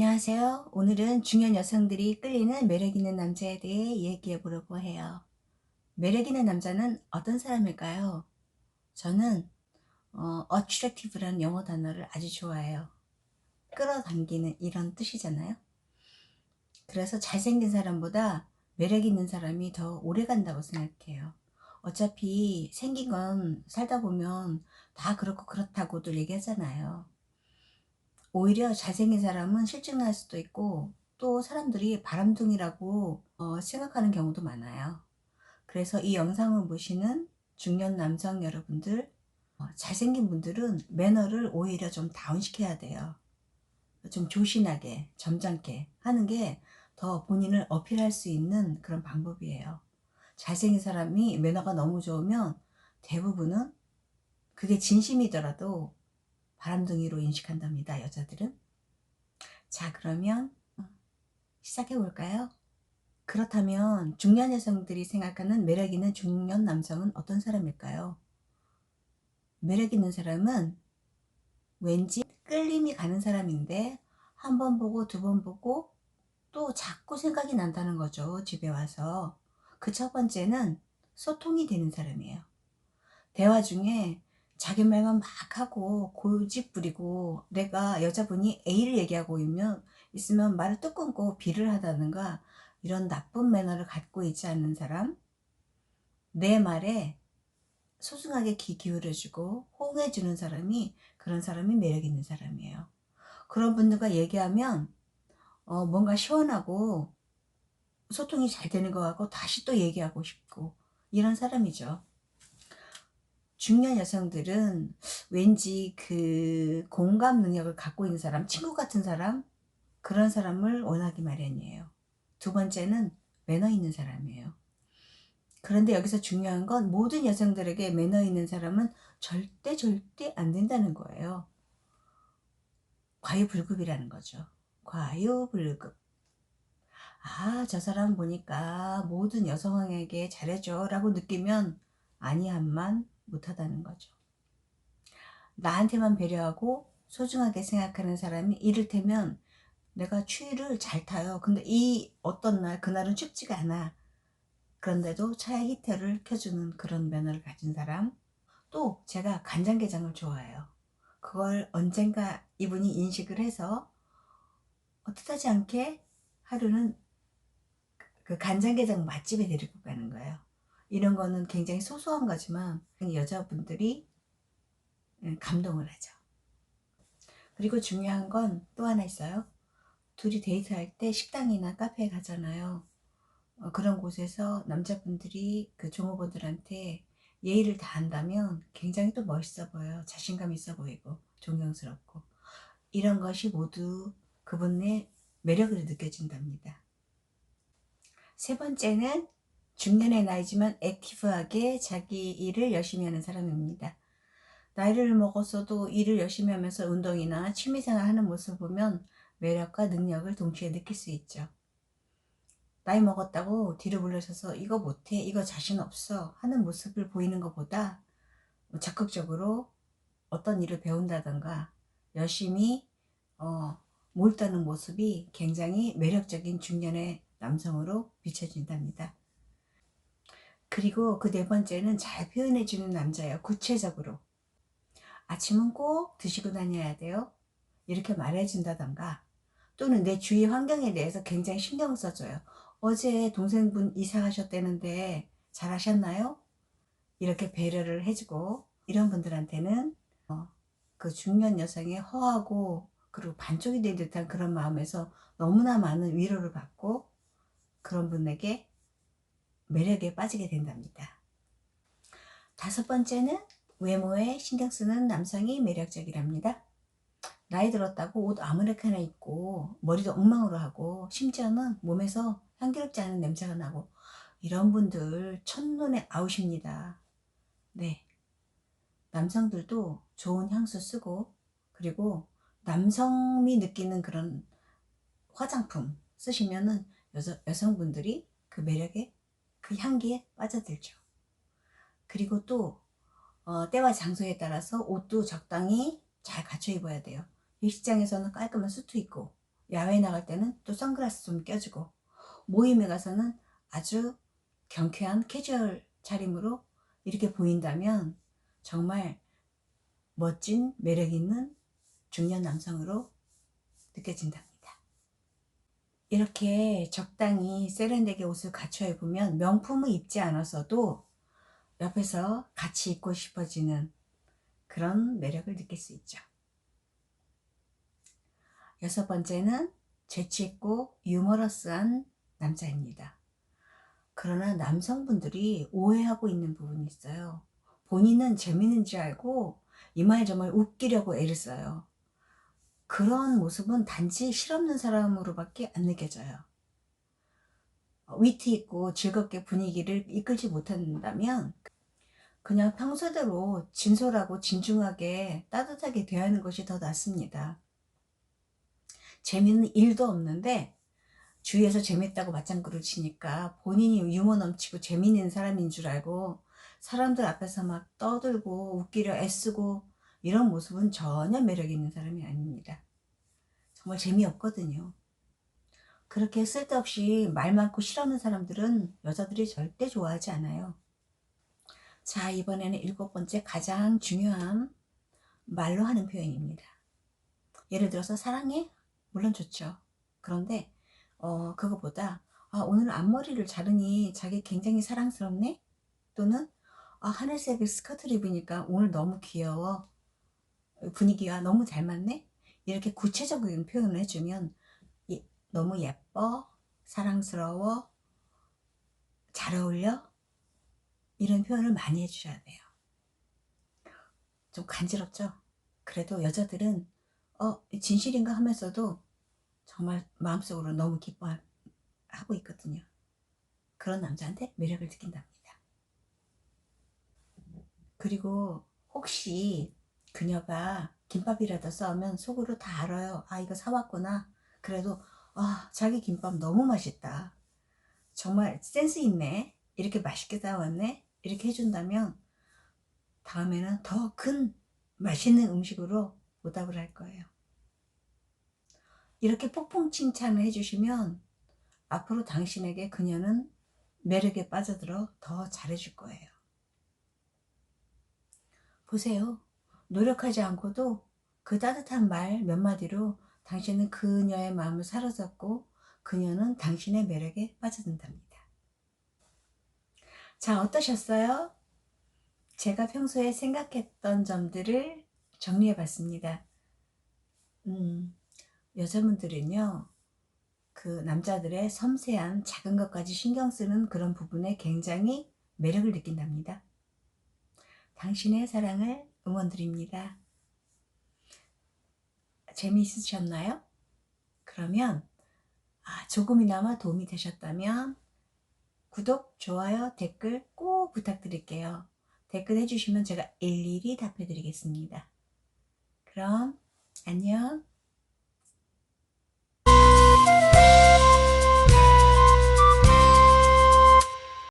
안녕하세요. 오늘은 중년 여성들이 끌리는 매력 있는 남자에 대해 얘기해 보려고 해요. 매력 있는 남자는 어떤 사람일까요? 저는 어, attractive라는 영어 단어를 아주 좋아해요. 끌어당기는 이런 뜻이잖아요. 그래서 잘생긴 사람보다 매력 있는 사람이 더 오래 간다고 생각해요. 어차피 생긴 건 살다 보면 다 그렇고 그렇다고도 얘기하잖아요. 오히려 잘생긴 사람은 실증 날 수도 있고 또 사람들이 바람둥이라고 어, 생각하는 경우도 많아요. 그래서 이 영상을 보시는 중년 남성 여러분들 어, 잘생긴 분들은 매너를 오히려 좀 다운시켜야 돼요. 좀 조신하게 점잖게 하는 게 더 본인을 어필할 수 있는 그런 방법이에요. 잘생긴 사람이 매너가 너무 좋으면 대부분은 그게 진심이더라도 바람둥이로 인식한답니다. 여자들은. 자 그러면 시작해 볼까요? 그렇다면 중년 여성들이 생각하는 매력 있는 중년 남성은 어떤 사람일까요? 매력 있는 사람은 왠지 끌림이 가는 사람인데 한 번 보고 두 번 보고 또 자꾸 생각이 난다는 거죠. 집에 와서. 그 첫 번째는 소통이 되는 사람이에요. 대화 중에 자기 말만 막 하고 고집 부리고 내가 여자분이 A를 얘기하고 있으면, 있으면 말을 뚝 끊고 B를 하다든가 이런 나쁜 매너를 갖고 있지 않는 사람 내 말에 소중하게 귀 기울여주고 호응해주는 사람이 그런 사람이 매력 있는 사람이에요. 그런 분들과 얘기하면 어, 뭔가 시원하고 소통이 잘 되는 것 같고 다시 또 얘기하고 싶고 이런 사람이죠. 중년 여성들은 왠지 그 공감 능력을 갖고 있는 사람, 친구 같은 사람, 그런 사람을 원하기 마련이에요. 두 번째는 매너 있는 사람이에요. 그런데 여기서 중요한 건 모든 여성들에게 매너 있는 사람은 절대 절대 안 된다는 거예요. 과유불급이라는 거죠. 과유불급. 아, 저 사람 보니까 모든 여성에게 잘해줘 라고 느끼면 아니함만 못하다는 거죠. 나한테만 배려하고 소중하게 생각하는 사람이 이를테면 내가 추위를 잘 타요. 근데 이 어떤 날, 그날은 춥지가 않아. 그런데도 차에 히터를 켜주는 그런 면허를 가진 사람. 또 제가 간장게장을 좋아해요. 그걸 언젠가 이분이 인식을 해서 뜻하지 않게 하루는 그 간장게장 맛집에 데리고 가는 거예요. 이런 거는 굉장히 소소한 거지만 여자분들이 감동을 하죠. 그리고 중요한 건 또 하나 있어요. 둘이 데이트할 때 식당이나 카페에 가잖아요. 어, 그런 곳에서 남자분들이 그 종업원들한테 예의를 다한다면 굉장히 또 멋있어 보여요. 자신감 있어 보이고 존경스럽고 이런 것이 모두 그분의 매력으로 느껴진답니다. 세 번째는 중년의 나이지만 액티브하게 자기 일을 열심히 하는 사람입니다. 나이를 먹었어도 일을 열심히 하면서 운동이나 취미생활 하는 모습을 보면 매력과 능력을 동시에 느낄 수 있죠. 나이 먹었다고 뒤로 물러서서 이거 못해, 이거 자신 없어 하는 모습을 보이는 것보다 적극적으로 어떤 일을 배운다던가 열심히 어, 몰두하는 모습이 굉장히 매력적인 중년의 남성으로 비춰진답니다. 그리고 그 네 번째는 잘 표현해주는 남자예요. 구체적으로. 아침은 꼭 드시고 다녀야 돼요. 이렇게 말해준다던가 또는 내 주위 환경에 대해서 굉장히 신경 써줘요. 어제 동생분 이사 가셨다는데 잘 하셨나요? 이렇게 배려를 해주고 이런 분들한테는 어, 그 중년 여성의 허하고 그리고 반쪽이 된 듯한 그런 마음에서 너무나 많은 위로를 받고 그런 분에게 매력에 빠지게 된답니다. 다섯 번째는 외모에 신경 쓰는 남성이 매력적이랍니다. 나이 들었다고 옷 아무렇게나 입고 머리도 엉망으로 하고 심지어는 몸에서 향기롭지 않은 냄새가 나고 이런 분들 첫눈에 아우십니다. 네. 남성들도 좋은 향수 쓰고 그리고 남성이 느끼는 그런 화장품 쓰시면은 여성, 여성분들이 그 매력에 그 향기에 빠져들죠. 그리고 또 어, 때와 장소에 따라서 옷도 적당히 잘 갖춰 입어야 돼요. 일식장에서는 깔끔한 수트 입고 야외 나갈 때는 또 선글라스 좀 껴주고 모임에 가서는 아주 경쾌한 캐주얼 차림으로 이렇게 보인다면 정말 멋진 매력 있는 중년 남성으로 느껴진답니다. 이렇게 적당히 세련되게 옷을 갖춰 입으면 명품을 입지 않았어도 옆에서 같이 입고 싶어지는 그런 매력을 느낄 수 있죠. 여섯 번째는 재치있고 유머러스한 남자입니다. 그러나 남성분들이 오해하고 있는 부분이 있어요. 본인은 재밌는 줄 알고 이말저말 웃기려고 애를 써요. 그런 모습은 단지 실없는 사람으로밖에 안 느껴져요. 위트 있고 즐겁게 분위기를 이끌지 못한다면 그냥 평소대로 진솔하고 진중하게 따뜻하게 대하는 것이 더 낫습니다. 재밌는 일도 없는데 주위에서 재밌다고 맞장구를 치니까 본인이 유머 넘치고 재미있는 사람인 줄 알고 사람들 앞에서 막 떠들고 웃기려 애쓰고 이런 모습은 전혀 매력 있는 사람이 아닙니다. 정말 재미없거든요. 그렇게 쓸데없이 말 많고 싫어하는 사람들은 여자들이 절대 좋아하지 않아요. 자, 이번에는 일곱 번째 가장 중요한 말로 하는 표현입니다. 예를 들어서 사랑해? 물론 좋죠. 그런데 어, 그거보다 아, 오늘 앞머리를 자르니 자기 굉장히 사랑스럽네? 또는 아, 하늘색의 스커트를 입으니까 오늘 너무 귀여워. 분위기가 너무 잘 맞네? 이렇게 구체적인 표현을 해주면 예, 너무 예뻐, 사랑스러워, 잘 어울려? 이런 표현을 많이 해주셔야 돼요. 좀 간지럽죠? 그래도 여자들은 어, 진실인가 하면서도 정말 마음속으로 너무 기뻐하고 있거든요. 그런 남자한테 매력을 느낀답니다. 그리고 혹시 그녀가 김밥이라도 싸우면 속으로 다 알아요. 아, 이거 사왔구나. 그래도, 아, 자기 김밥 너무 맛있다. 정말 센스 있네. 이렇게 맛있게 싸왔네. 이렇게 해준다면 다음에는 더 큰 맛있는 음식으로 보답을 할 거예요. 이렇게 폭풍 칭찬을 해주시면 앞으로 당신에게 그녀는 매력에 빠져들어 더 잘해줄 거예요. 보세요. 노력하지 않고도 그 따뜻한 말 몇 마디로 당신은 그녀의 마음을 사로잡고 그녀는 당신의 매력에 빠져든답니다. 자, 어떠셨어요? 제가 평소에 생각했던 점들을 정리해 봤습니다. 음, 여자분들은요, 그 남자들의 섬세한 작은 것까지 신경 쓰는 그런 부분에 굉장히 매력을 느낀답니다. 당신의 사랑을 응원드립니다. 재미있으셨나요? 그러면 아, 조금이나마 도움이 되셨다면 구독, 좋아요, 댓글 꼭 부탁드릴게요. 댓글 해주시면 제가 일일이 답해드리겠습니다. 그럼 안녕.